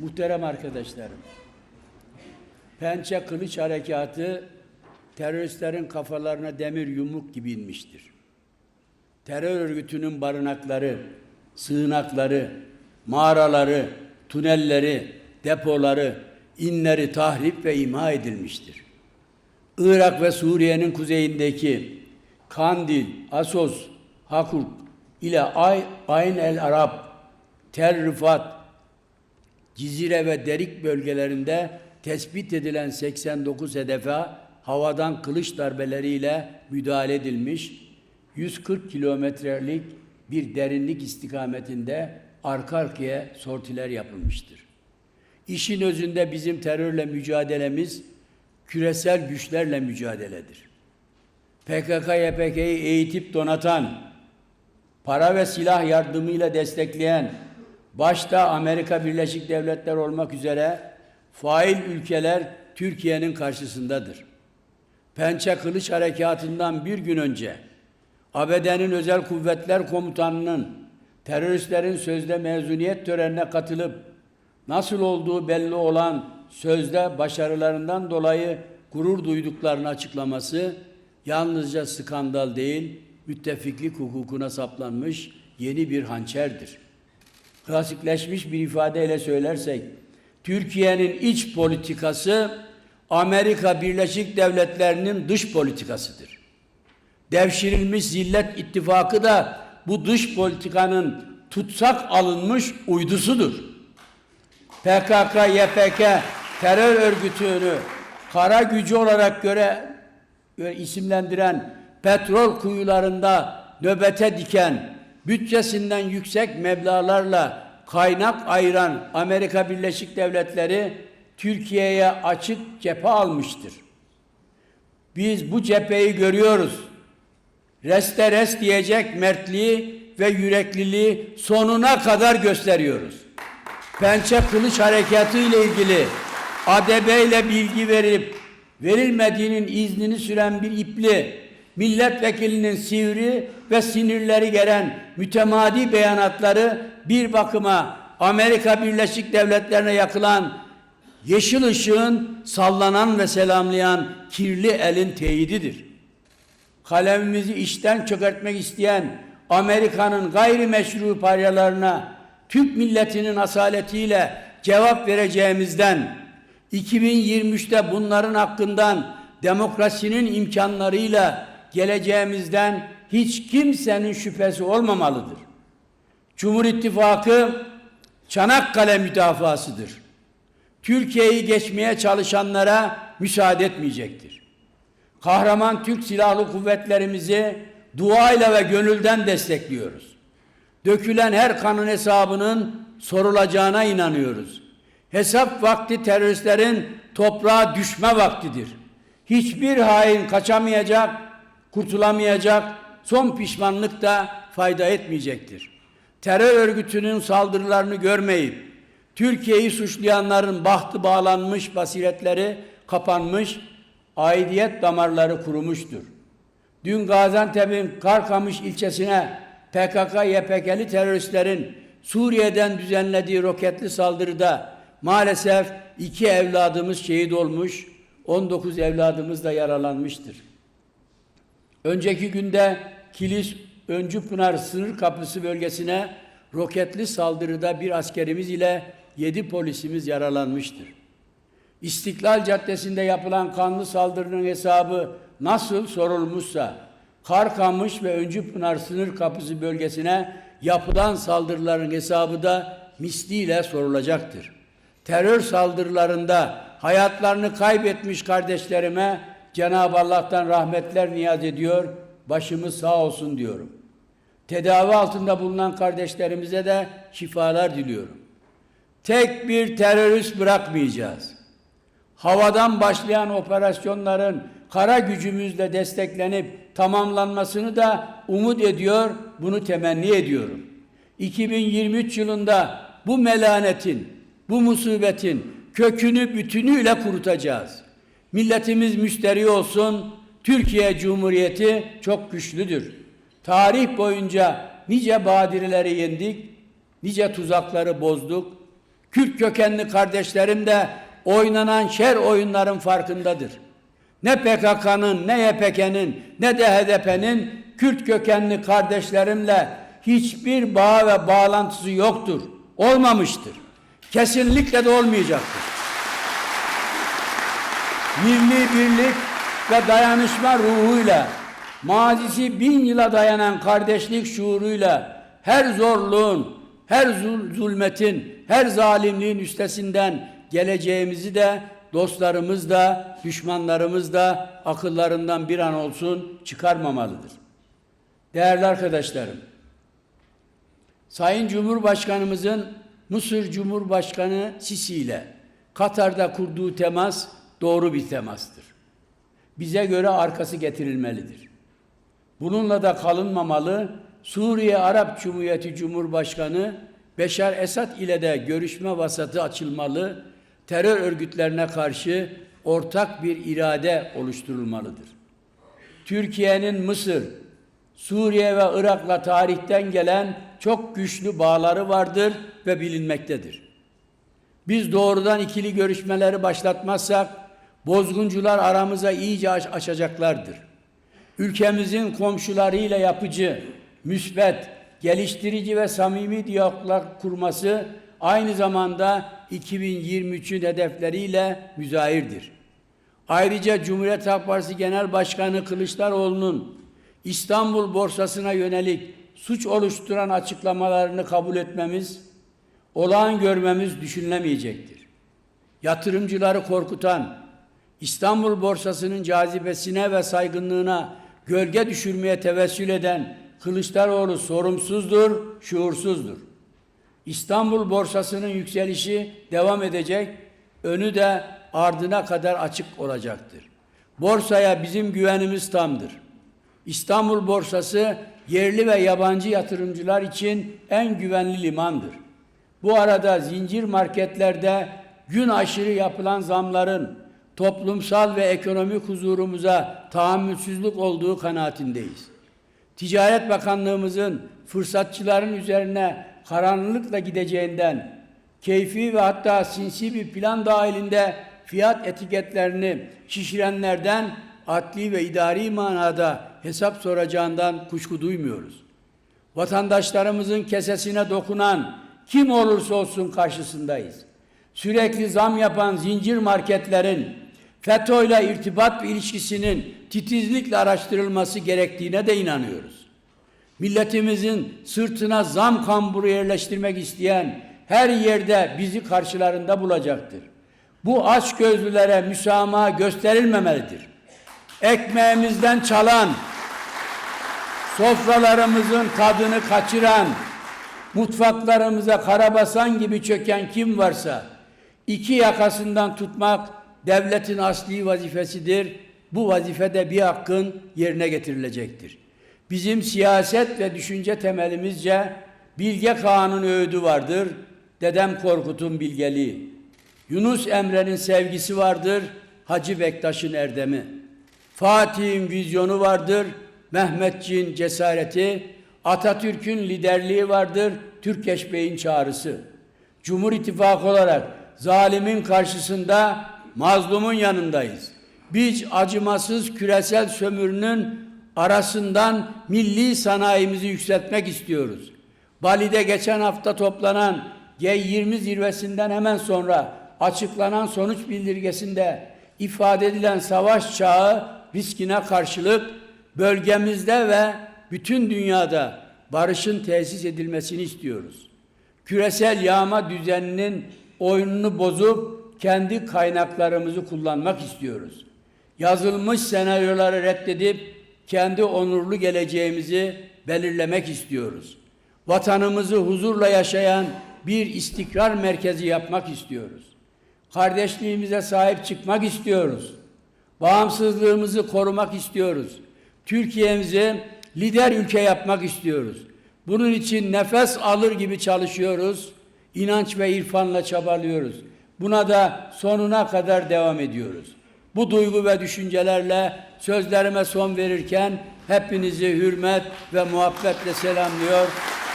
Muhterem arkadaşlarım, Pençe Kılıç Harekatı teröristlerin kafalarına demir yumruk gibi inmiştir. Terör örgütünün barınakları, sığınakları, mağaraları, tünelleri, depoları, inleri tahrip ve imha edilmiştir. Irak ve Suriye'nin kuzeyindeki Kandil, Asos, Hakuk ile Ay, Ayn el Arab, Tel Rifat, Cizire ve Derik bölgelerinde tespit edilen 89 hedefe havadan kılıç darbeleriyle müdahale edilmiş, 140 kilometrelik bir derinlik istikametinde arka arkaya sortiler yapılmıştır. İşin özünde bizim terörle mücadelemiz küresel güçlerle mücadeledir. PKK-YPK'yi eğitip donatan, para ve silah yardımıyla destekleyen, başta Amerika Birleşik Devletleri olmak üzere fail ülkeler Türkiye'nin karşısındadır. Pençe Kılıç Harekatı'ndan bir gün önce ABD'nin Özel Kuvvetler Komutanı'nın teröristlerin sözde mezuniyet törenine katılıp nasıl olduğu belli olan sözde başarılarından dolayı gurur duyduklarını açıklaması yalnızca skandal değil, müttefiklik hukukuna saplanmış yeni bir hançerdir. Klasikleşmiş bir ifadeyle söylersek, Türkiye'nin iç politikası Amerika Birleşik Devletleri'nin dış politikasıdır. Devşirilmiş zillet ittifakı da bu dış politikanın tutsak alınmış uydusudur. PKK, YPK terör örgütünü kara gücü olarak göre, göre isimlendiren petrol kuyularında nöbete diken, bütçesinden yüksek meblağlarla kaynak ayıran Amerika Birleşik Devletleri Türkiye'ye açık cephe almıştır. Biz bu cepheyi görüyoruz. Reste rest diyecek mertliği ve yürekliliği sonuna kadar gösteriyoruz. Pençe Kılıç Harekatı ile ilgili ADB ile bilgi verip verilmediğinin iznini süren bir ipli milletvekilinin sivri ve sinirleri gelen mütemadi beyanatları bir bakıma Amerika Birleşik Devletleri'ne yakılan yeşil ışığın sallanan ve selamlayan kirli elin teyididir. Kalemimizi işten çökertmek isteyen Amerika'nın gayrimeşru paryalarına Türk milletinin asaletiyle cevap vereceğimizden 2023'te bunların hakkından demokrasinin imkanlarıyla geleceğimizden hiç kimsenin şüphesi olmamalıdır. Cumhur İttifakı Çanakkale müdafasıdır. Türkiye'yi geçmeye çalışanlara müsaade etmeyecektir. Kahraman Türk Silahlı Kuvvetlerimizi duayla ve gönülden destekliyoruz. Dökülen her kanın hesabının sorulacağına inanıyoruz. Hesap vakti teröristlerin toprağa düşme vaktidir. Hiçbir hain kaçamayacak, kurtulamayacak, son pişmanlık da fayda etmeyecektir. Terör örgütünün saldırılarını görmeyip, Türkiye'yi suçlayanların bahtı bağlanmış, basiretleri kapanmış, aidiyet damarları kurumuştur. Dün Gaziantep'in Karkamış ilçesine PKK-YPK'li teröristlerin Suriye'den düzenlediği roketli saldırıda maalesef iki evladımız şehit olmuş, 19 evladımız da yaralanmıştır. Önceki günde Kilis Öncüpınar sınır kapısı bölgesine roketli saldırıda bir askerimiz ile yedi polisimiz yaralanmıştır. İstiklal Caddesi'nde yapılan kanlı saldırının hesabı nasıl sorulmuşsa, Karkamış ve Öncüpınar sınır kapısı bölgesine yapılan saldırıların hesabı da misliyle sorulacaktır. Terör saldırılarında hayatlarını kaybetmiş kardeşlerime Cenab-ı Allah'tan rahmetler niyaz ediyor, başımız sağ olsun diyorum. Tedavi altında bulunan kardeşlerimize de şifalar diliyorum. Tek bir terörist bırakmayacağız. Havadan başlayan operasyonların kara gücümüzle desteklenip tamamlanmasını da umut ediyor, bunu temenni ediyorum. 2023 yılında bu melanetin, bu musibetin kökünü bütünüyle kurutacağız. Milletimiz müşteri olsun, Türkiye Cumhuriyeti çok güçlüdür. Tarih boyunca nice badireleri yendik, nice tuzakları bozduk. Kürt kökenli kardeşlerim de oynanan şer oyunların farkındadır. Ne PKK'nın, ne YPK'nin, ne de HDP'nin Kürt kökenli kardeşlerimle hiçbir bağ ve bağlantısı yoktur. Olmamıştır. Kesinlikle de olmayacaktır. Milli birlik ve dayanışma ruhuyla, mazisi bin yıla dayanan kardeşlik şuuruyla her zorluğun, her zul- zulmetin, her zalimliğin üstesinden geleceğimizi de dostlarımız da, düşmanlarımız da akıllarından bir an olsun çıkarmamalıdır. Değerli arkadaşlarım, Sayın Cumhurbaşkanımızın Mısır Cumhurbaşkanı Sisi ile Katar'da kurduğu temas doğru bir temastır. Bize göre arkası getirilmelidir. Bununla da kalınmamalı. Suriye Arap Cumhuriyeti Cumhurbaşkanı Beşar Esad ile de görüşme vasatı açılmalı. Terör örgütlerine karşı ortak bir irade oluşturulmalıdır. Türkiye'nin Mısır, Suriye ve Irak'la tarihten gelen çok güçlü bağları vardır ve bilinmektedir. Biz doğrudan ikili görüşmeleri başlatmazsak bozguncular aramıza iyice aç- açacaklardır. Ülkemizin komşularıyla yapıcı, müsbet, geliştirici ve samimi diyaloglar kurması aynı zamanda 2023'ün hedefleriyle müzahirdir. Ayrıca Cumhuriyet Halk Partisi Genel Başkanı Kılıçdaroğlu'nun İstanbul borsasına yönelik suç oluşturan açıklamalarını kabul etmemiz, olağan görmemiz düşünülemeyecektir. Yatırımcıları korkutan, İstanbul borsasının cazibesine ve saygınlığına gölge düşürmeye tevessül eden Kılıçdaroğlu sorumsuzdur, şuursuzdur. İstanbul borsasının yükselişi devam edecek, önü de ardına kadar açık olacaktır. Borsaya bizim güvenimiz tamdır. İstanbul borsası yerli ve yabancı yatırımcılar için en güvenli limandır. Bu arada zincir marketlerde gün aşırı yapılan zamların toplumsal ve ekonomik huzurumuza tahammülsüzlük olduğu kanaatindeyiz. Ticaret Bakanlığımızın fırsatçıların üzerine karanlıkla gideceğinden, keyfi ve hatta sinsi bir plan dahilinde fiyat etiketlerini şişirenlerden adli ve idari manada hesap soracağından kuşku duymuyoruz. Vatandaşlarımızın kesesine dokunan kim olursa olsun karşısındayız. Sürekli zam yapan zincir marketlerin FETÖ ile irtibat ve ilişkisinin titizlikle araştırılması gerektiğine de inanıyoruz. Milletimizin sırtına zam kamburu yerleştirmek isteyen her yerde bizi karşılarında bulacaktır. Bu aç gözlülere müsamaha gösterilmemelidir. Ekmeğimizden çalan, sofralarımızın tadını kaçıran, mutfaklarımıza karabasan gibi çöken kim varsa iki yakasından tutmak devletin asli vazifesidir. Bu vazifede bir hakkın yerine getirilecektir. Bizim siyaset ve düşünce temelimizce Bilge Kağan'ın öğüdü vardır. Dedem Korkut'un bilgeliği. Yunus Emre'nin sevgisi vardır. Hacı Bektaş'ın erdemi. Fatih'in vizyonu vardır. Mehmetçiğin cesareti. Atatürk'ün liderliği vardır. Türkeş Bey'in çağrısı. Cumhur İttifakı olarak zalimin karşısında mazlumun yanındayız. Biz acımasız küresel sömürünün arasından milli sanayimizi yükseltmek istiyoruz. Bali'de geçen hafta toplanan G20 zirvesinden hemen sonra açıklanan sonuç bildirgesinde ifade edilen savaş çağı riskine karşılık bölgemizde ve bütün dünyada barışın tesis edilmesini istiyoruz. Küresel yağma düzeninin oyununu bozup kendi kaynaklarımızı kullanmak istiyoruz. Yazılmış senaryoları reddedip kendi onurlu geleceğimizi belirlemek istiyoruz. Vatanımızı huzurla yaşayan bir istikrar merkezi yapmak istiyoruz. Kardeşliğimize sahip çıkmak istiyoruz. Bağımsızlığımızı korumak istiyoruz. Türkiye'mizi lider ülke yapmak istiyoruz. Bunun için nefes alır gibi çalışıyoruz. İnanç ve irfanla çabalıyoruz. Buna da sonuna kadar devam ediyoruz. Bu duygu ve düşüncelerle sözlerime son verirken hepinizi hürmet ve muhabbetle selamlıyor.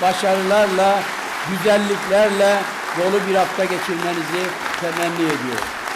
Başarılarla, güzelliklerle, dolu bir hafta geçirmenizi temenni ediyorum.